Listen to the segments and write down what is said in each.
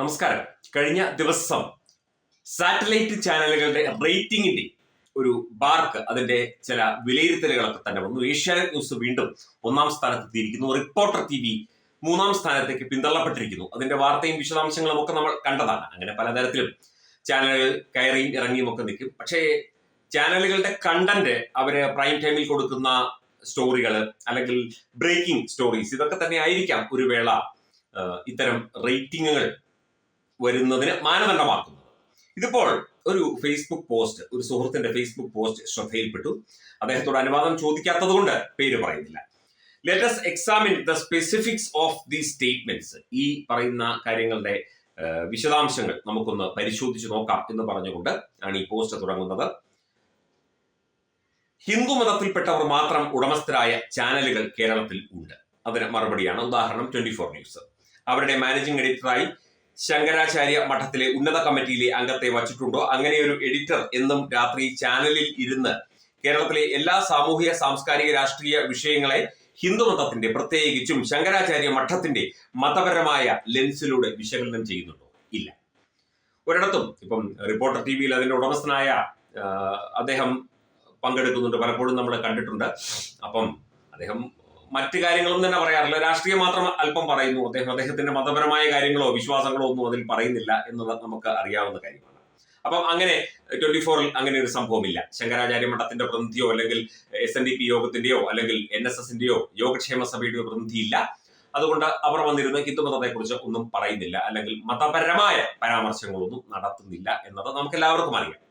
നമസ്കാരം. കഴിഞ്ഞ ദിവസം സാറ്റലൈറ്റ് ചാനലുകളുടെ റേറ്റിംഗിന്റെ ഒരു ബാർക്ക് അതിന്റെ ചില വിലയിരുത്തലുകളൊക്കെ തന്നെ വന്നു. ഏഷ്യാനെറ്റ് ന്യൂസ് വീണ്ടും ഒന്നാം സ്ഥാനത്ത് എത്തിയിരിക്കുന്നു റിപ്പോർട്ടർ ടി വി മൂന്നാം സ്ഥാനത്തേക്ക് പിന്തള്ളപ്പെട്ടിരിക്കുന്നു. അതിന്റെ വാർത്തയും വിശദാംശങ്ങളും ഒക്കെ നമ്മൾ കണ്ടതാണ്. അങ്ങനെ പലതരത്തിലും ചാനലുകൾ കയറിയും ഇറങ്ങിയും ഒക്കെ നിൽക്കും. പക്ഷേ ചാനലുകളുടെ കണ്ടന്റ് അവർ പ്രൈം ടൈമിൽ കൊടുക്കുന്ന സ്റ്റോറികൾ അല്ലെങ്കിൽ ബ്രേക്കിംഗ് സ്റ്റോറീസ് ഇതൊക്കെ തന്നെ ആയിരിക്കാം ഒരു വേള ഇത്തരം റേറ്റിംഗുകൾ വരുന്നതിന് മാനദണ്ഡമാക്കുന്നത് ഇതിപ്പോൾ ഒരു ഫേസ്ബുക്ക് പോസ്റ്റ് ഒരു സുഹൃത്തിന്റെ ഫേസ്ബുക്ക് പോസ്റ്റ് ശ്രദ്ധയിൽപ്പെട്ടു. അദ്ദേഹത്തോട് അനുവാദം ചോദിക്കാത്തത് കൊണ്ട് പേര് പറയുന്നില്ല. Let's examine the specifics of the statements ഈ പറയുന്ന കാര്യങ്ങളുടെ വിശദാംശങ്ങൾ നമുക്കൊന്ന് പരിശോധിച്ച് നോക്കാം എന്ന് പറഞ്ഞുകൊണ്ട് ആണ് ഈ പോസ്റ്റ് തുടങ്ങുന്നത്. ഹിന്ദു മതത്തിൽപ്പെട്ടവർ മാത്രം ഉടമസ്ഥരായ ചാനലുകൾ കേരളത്തിൽ ഉണ്ട്. അതിന് മറുപടിയാണ് ഉദാഹരണം ട്വന്റി ഫോർ ന്യൂസ് അവരുടെ മാനേജിംഗ് എഡിറ്ററായി ശങ്കരാചാര്യ മഠത്തിലെ ഉന്നത കമ്മിറ്റിയിലെ അംഗത്തെ വച്ചിട്ടുണ്ടോ? അങ്ങനെ ഒരു എഡിറ്റർ എന്നും രാത്രി ചാനലിൽ ഇരുന്ന് കേരളത്തിലെ എല്ലാ സാമൂഹിക സാംസ്കാരിക രാഷ്ട്രീയ വിഷയങ്ങളെ ഹിന്ദുമതത്തിന്റെ പ്രത്യേകിച്ചും ശങ്കരാചാര്യ മഠത്തിന്റെ മതപരമായ ലെൻസിലൂടെ വിശകലനം ചെയ്യുന്നുണ്ടോ? ഇല്ല. ഒരിടത്തും ഇപ്പം റിപ്പോർട്ടർ ടി വിയിൽ അതിന്റെ ഉടമസ്ഥനായ അദ്ദേഹം പങ്കെടുക്കുന്നുണ്ട്. പലപ്പോഴും നമ്മൾ കണ്ടിട്ടുണ്ട്. അപ്പം അദ്ദേഹം മറ്റു കാര്യങ്ങളും തന്നെ പറയാറില്ല. രാഷ്ട്രീയം മാത്രം അല്പം പറയുന്നു. അദ്ദേഹം അദ്ദേഹത്തിന്റെ മതപരമായ കാര്യങ്ങളോ വിശ്വാസങ്ങളോ ഒന്നും അതിൽ പറയുന്നില്ല എന്നുള്ളത് നമുക്ക് അറിയാവുന്ന കാര്യമാണ്. അപ്പം അങ്ങനെ ട്വന്റി ഫോറിൽ അങ്ങനെ ഒരു സംഭവമില്ല. ശങ്കരാചാര്യ മഠത്തിന്റെ പ്രതിനിധിയോ അല്ലെങ്കിൽ എസ് എൻ ഡി പി യോഗത്തിന്റെയോ അല്ലെങ്കിൽ എൻ എസ് എസിന്റെയോ യോഗക്ഷേമ സഭയുടെയോ പ്രതിനിധിയില്ല. അതുകൊണ്ട് അവർ വന്നിരുന്ന ഹിന്ദുമതത്തെക്കുറിച്ച് ഒന്നും പറയുന്നില്ല. അല്ലെങ്കിൽ മതപരമായ പരാമർശങ്ങളൊന്നും നടത്തുന്നില്ല എന്നത് നമുക്ക് എല്ലാവർക്കും അറിയാം.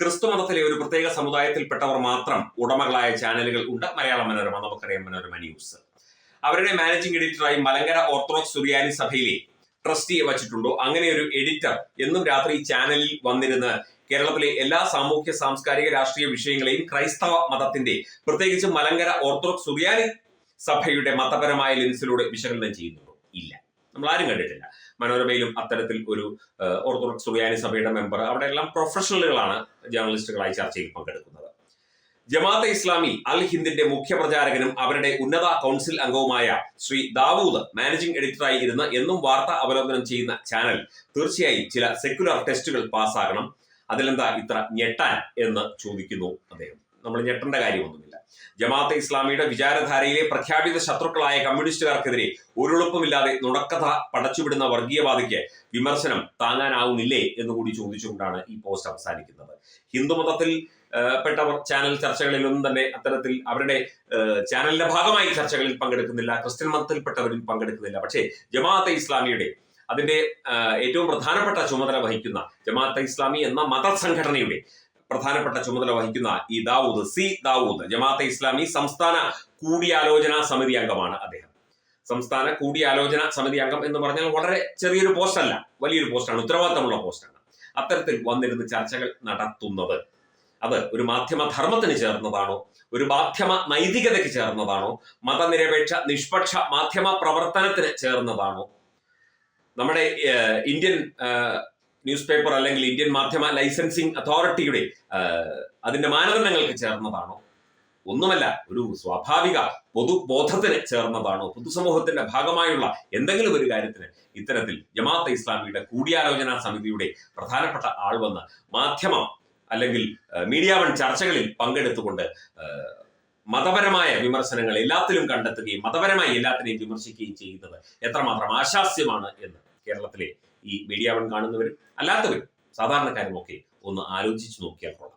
ക്രിസ്തു മതത്തിലെ ഒരു പ്രത്യേക സമുദായത്തിൽപ്പെട്ടവർ മാത്രം ഉടമകളായ ചാനലുകൾ ഉണ്ട്. മലയാള മനോരമ നമുക്കറിയാം മനോരമ ന്യൂസ്. അവരുടെ മാനേജിംഗ് എഡിറ്ററായി മലങ്കര ഓർത്തഡോക്സ് സുറിയാനി സഭയിലെ ട്രസ്റ്റിയെ വച്ചിട്ടുണ്ടോ? അങ്ങനെ ഒരു എഡിറ്റർ എന്നും രാത്രി ചാനലിൽ വന്നിരുന്ന് കേരളത്തിലെ എല്ലാ സാമൂഹ്യ സാംസ്കാരിക രാഷ്ട്രീയ വിഷയങ്ങളെയും ക്രൈസ്തവ മതത്തിന്റെ പ്രത്യേകിച്ച് മലങ്കര ഓർത്തഡോക്സ് സുറിയാനി സഭയുടെ മതപരമായ ലെൻസിലൂടെ വിശകലനം ചെയ്യുന്നുണ്ടോ? ഇല്ല. നമ്മൾ ആരും കണ്ടിട്ടില്ല. മനോരമയിലും അത്തരത്തിൽ ഒരു ഓർത്തഡോക്സ് സുറിയാനി സഭയുടെ മെമ്പർ. അവിടെ എല്ലാം പ്രൊഫഷണലുകളാണ് ജേർണലിസ്റ്റുകളായി ചർച്ചയിൽ പങ്കെടുക്കുന്നത്. ജമാഅത്തെ ഇസ്ലാമി അൽ ഹിന്ദിന്റെ മുഖ്യ പ്രചാരകനും അവരുടെ ഉന്നത കൗൺസിൽ അംഗവുമായ ശ്രീ ദാവൂദ് മാനേജിംഗ് എഡിറ്ററായി ഇരുന്ന് എന്നും വാർത്ത അവലോകനം ചെയ്യുന്ന ചാനൽ തീർച്ചയായും ചില സെക്യുലർ ടെസ്റ്റുകൾ പാസ്സാകണം. അതിലെന്താ ഇത്ര ഞെട്ടാൻ എന്ന് ചോദിക്കുന്നു അദ്ദേഹം. നമ്മൾ ഞെട്ടേണ്ട കാര്യമൊന്നുമില്ല. ജമാഅത്തെ ഇസ്ലാമിയുടെ വിചാരധാരയിലെ പ്രഖ്യാപിത ശത്രുക്കളായ കമ്മ്യൂണിസ്റ്റുകാർക്കെതിരെ ഒരെളുപ്പമില്ലാതെ നുണക്കഥ പടച്ചുവിടുന്ന വർഗീയവാദിക്ക് വിമർശനം താങ്ങാനാവുന്നില്ലേ എന്ന് കൂടി ചോദിച്ചുകൊണ്ടാണ് ഈ പോസ്റ്റ് അവസാനിക്കുന്നത്. ഹിന്ദുമതത്തിൽ പെട്ടവർ ചാനൽ ചർച്ചകളിലൊന്നും തന്നെ അത്തരത്തിൽ അവരുടെ ചാനലിന്റെ ഭാഗമായി ചർച്ചകളിൽ പങ്കെടുക്കുന്നില്ല ക്രിസ്ത്യൻ മതത്തിൽപ്പെട്ടവരിൽ പങ്കെടുക്കുന്നില്ല. പക്ഷേ ജമാഅത്തെ ഇസ്ലാമിയുടെ അതിന്റെ ഏറ്റവും പ്രധാനപ്പെട്ട ചുമതല വഹിക്കുന്ന ജമാഅത്തെ ഇസ്ലാമി എന്ന മതസംഘടനയുടെ പ്രധാനപ്പെട്ട ചുമതല വഹിക്കുന്ന ഈ ദാവൂദ് സി ദാവൂദ് ജമാഅത്തെ ഇസ്ലാമി സംസ്ഥാന കൂടിയാലോചനാ സമിതി അംഗമാണ് അദ്ദേഹം. സംസ്ഥാന കൂടിയാലോചന സമിതി അംഗം എന്ന് പറഞ്ഞാൽ വളരെ ചെറിയൊരു പോസ്റ്റ് അല്ല വലിയൊരു പോസ്റ്റാണ് ഉത്തരവാദിത്തമുള്ള പോസ്റ്റാണ് അത്തരത്തിൽ വന്നിരുന്ന് ചർച്ചകൾ നടത്തുന്നത് അത് ഒരു മാധ്യമ ധർമ്മത്തിന് ചേർന്നതാണോ ഒരു മാധ്യമ നൈതികതയ്ക്ക് ചേർന്നതാണോ മതനിരപേക്ഷ നിഷ്പക്ഷ മാധ്യമ പ്രവർത്തനത്തിന് ചേർന്നതാണോ? നമ്മുടെ ഇന്ത്യൻ ന്യൂസ് പേപ്പർ അല്ലെങ്കിൽ ഇന്ത്യൻ മാധ്യമ ലൈസൻസിങ് അതോറിറ്റിയുടെ അതിന്റെ മാനദണ്ഡങ്ങൾക്ക് ചേർന്നതാണോ? ഒന്നുമല്ല ഒരു സ്വാഭാവിക പൊതുബോധത്തിന് ചേർന്നതാണോ? പൊതുസമൂഹത്തിന്റെ ഭാഗമായുള്ള എന്തെങ്കിലും ഒരു കാര്യത്തിന് ഇത്തരത്തിൽ ജമാഅത്തെ ഇസ്ലാമിയുടെ കൂടിയാലോചനാ സമിതിയുടെ പ്രധാനപ്പെട്ട ആൾ വന്ന് മാധ്യമം അല്ലെങ്കിൽ മീഡിയ വൺ ചർച്ചകളിൽ പങ്കെടുത്തുകൊണ്ട് മതപരമായ വിമർശനങ്ങൾ എല്ലാത്തിലും കണ്ടെത്തുകയും മതപരമായി എല്ലാത്തിനെയും വിമർശിക്കുകയും ചെയ്യുന്നത് എത്രമാത്രം ആശാസ്യമാണ് എന്ന് കേരളത്തിലെ ഈ മീഡിയ വൺ കാണുന്നവരും അല്ലാത്തവരും സാധാരണക്കാരും ഒക്കെ ഒന്ന് ആലോചിച്ച് നോക്കിയാൽ കൊള്ളാം.